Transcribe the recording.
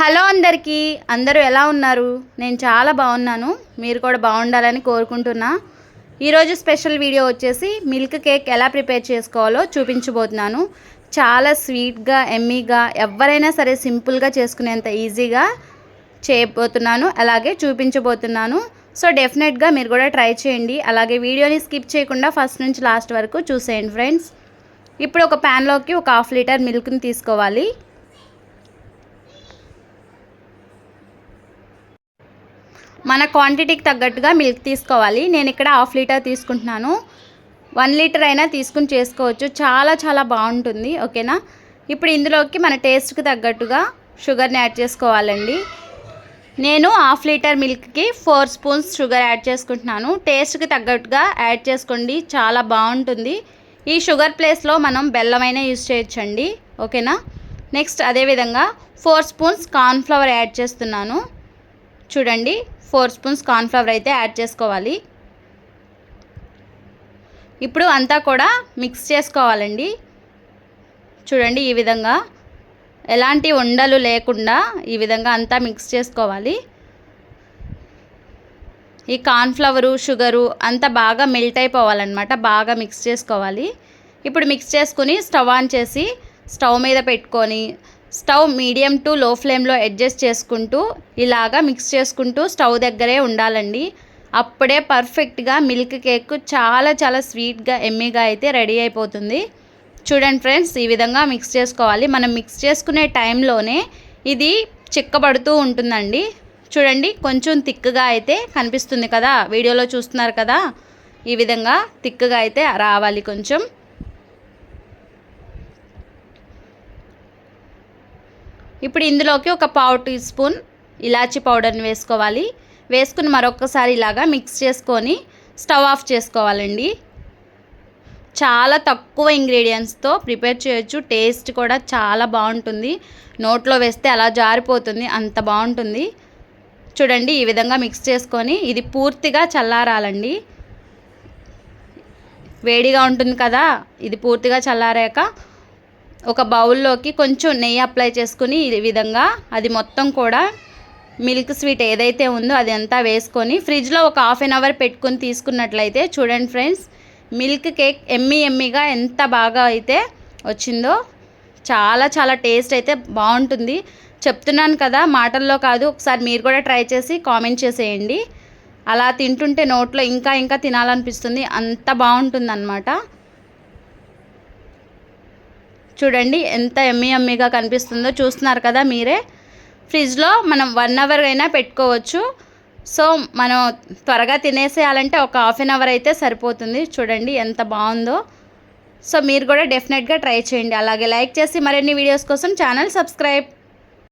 Hello అందరికీ. అందరూ ఎలా ఉన్నారు? నేను చాలా బాగున్నాను. మీరు కూడా బాగుండాలని కోరుకుంటున్నా. ఈరోజు స్పెషల్ వీడియో వచ్చేసి మిల్క్ కేక్ ఎలా ప్రిపేర్ చేసుకోవాలో చూపించబోతున్నాను. చాలా స్వీట్గా ఎమ్మీగా ఎవరైనా సరే సింపుల్గా చేసుకునేంత ఈజీగా చేయబోతున్నాను. అలాగే చూపించబోతున్నాను. సో డెఫినెట్గా మీరు కూడా ట్రై చేయండి. అలాగే వీడియోని స్కిప్ చేయకుండా ఫస్ట్ నుంచి లాస్ట్ వరకు చూసేయండి ఫ్రెండ్స్. ఇప్పుడు ఒక ప్యాన్లోకి ఒక హాఫ్ లీటర్ మిల్క్ని తీసుకోవాలి. మన క్వాంటిటీకి తగ్గట్టుగా మిల్క్ తీసుకోవాలి. నేను ఇక్కడ హాఫ్ లీటర్ తీసుకుంటున్నాను. వన్ లీటర్ అయినా తీసుకుని చేసుకోవచ్చు. చాలా చాలా బాగుంటుంది. ఓకేనా ఇప్పుడు ఇందులోకి మన టేస్ట్కి తగ్గట్టుగా షుగర్ని యాడ్ చేసుకోవాలండి. నేను హాఫ్ లీటర్ మిల్క్కి ఫోర్ స్పూన్స్ షుగర్ యాడ్ చేసుకుంటున్నాను. టేస్ట్కి తగ్గట్టుగా యాడ్ చేసుకోండి. చాలా బాగుంటుంది. ఈ షుగర్ ప్లేస్లో మనం బెల్లమైనా యూజ్ చేయొచ్చండి. ఓకేనా నెక్స్ట్ అదేవిధంగా ఫోర్ స్పూన్స్ కార్న్ఫ్లవర్ యాడ్ చేస్తున్నాను. చూడండి ఫోర్ స్పూన్స్ కార్న్ఫ్లవర్ అయితే యాడ్ చేసుకోవాలి. ఇప్పుడు అంతా కూడా మిక్స్ చేసుకోవాలండి. చూడండి ఈ విధంగా. ఎలాంటి ఉండలు లేకుండా ఈ విధంగా అంతా మిక్స్ చేసుకోవాలి. ఈ కార్న్ఫ్లవరు షుగరు అంతా బాగా మెల్ట్ అయిపోవాలన్నమాట బాగా మిక్స్ చేసుకోవాలి. ఇప్పుడు మిక్స్ చేసుకుని స్టవ్ ఆన్ చేసి స్టవ్ మీద పెట్టుకొని స్టవ్ మీడియం టు లో ఫ్లేమ్లో అడ్జస్ట్ చేసుకుంటూ ఇలాగా మిక్స్ చేసుకుంటూ స్టవ్ దగ్గరే ఉండాలండి. అప్పుడే పర్ఫెక్ట్గా మిల్క్ కేక్ చాలా చాలా స్వీట్గా ఎమ్మీగా అయితే రెడీ అయిపోతుంది. చూడండి ఫ్రెండ్స్ ఈ విధంగా మిక్స్ చేసుకోవాలి. మనం మిక్స్ చేసుకునే టైంలోనే ఇది చిక్కబడుతూ ఉంటుందండి. చూడండి కొంచెం తిక్కుగా అయితే కనిపిస్తుంది కదా వీడియోలో చూస్తున్నారు కదా. ఈ విధంగా తిక్కుగా అయితే రావాలి కొంచెం. ఇప్పుడు ఇందులోకి ఒక పావు టీ స్పూన్ ఇలాచీ పౌడర్ని వేసుకోవాలి. వేసుకుని మరొకసారి ఇలాగా మిక్స్ చేసుకొని స్టవ్ ఆఫ్ చేసుకోవాలండి. చాలా తక్కువ ఇంగ్రీడియంట్స్తో ప్రిపేర్ చేయొచ్చు. టేస్ట్ కూడా చాలా బాగుంటుంది. నోట్లో వేస్తే అలా జారిపోతుంది. అంత బాగుంటుంది. చూడండి ఈ విధంగా మిక్స్ చేసుకొని ఇది పూర్తిగా చల్లారాలండి. వేడిగా ఉంటుంది కదా ఇది పూర్తిగా చల్లారాక ఒక బౌల్లోకి కొంచెం నెయ్యి అప్లై చేసుకుని ఈ విధంగా అది మొత్తం కూడా మిల్క్ స్వీట్ ఏదైతే ఉందో అది అంతా వేసుకొని ఫ్రిడ్జ్లో ఒక హాఫ్ అన్ అవర్ పెట్టుకొని తీసుకున్నట్లయితే చూడండి ఫ్రెండ్స్ మిల్క్ కేక్ ఎమ్మి ఎమ్మిగా ఎంత బాగా అయితే వచ్చిందో చాలా చాలా టేస్ట్ అయితే బాగుంటుంది. చెప్తున్నాను కదా మాటల్లో కాదు ఒకసారి మీరు కూడా ట్రై చేసి కామెంట్ చేసేయండి. అలా తింటుంటే నోట్లో ఇంకా ఇంకా తినాలనిపిస్తుంది అంత బాగుంటుందనమాట చూడండి ఎంత ఎమ్మి ఎమ్మిగా కనిపిస్తుందో చూస్తున్నారు కదా మీరే. ఫ్రిడ్జ్లో మనం వన్ అవర్ అయినా పెట్టుకోవచ్చు. సో మనం త్వరగా తినేసేయాలంటే ఒక హాఫ్ అన్ అవర్ అయితే సరిపోతుంది. చూడండి ఎంత బాగుందో. సో మీరు కూడా డెఫినెట్గా ట్రై చేయండి. అలాగే లైక్ చేసి మరిన్ని వీడియోస్ కోసం ఛానల్ సబ్స్క్రైబ్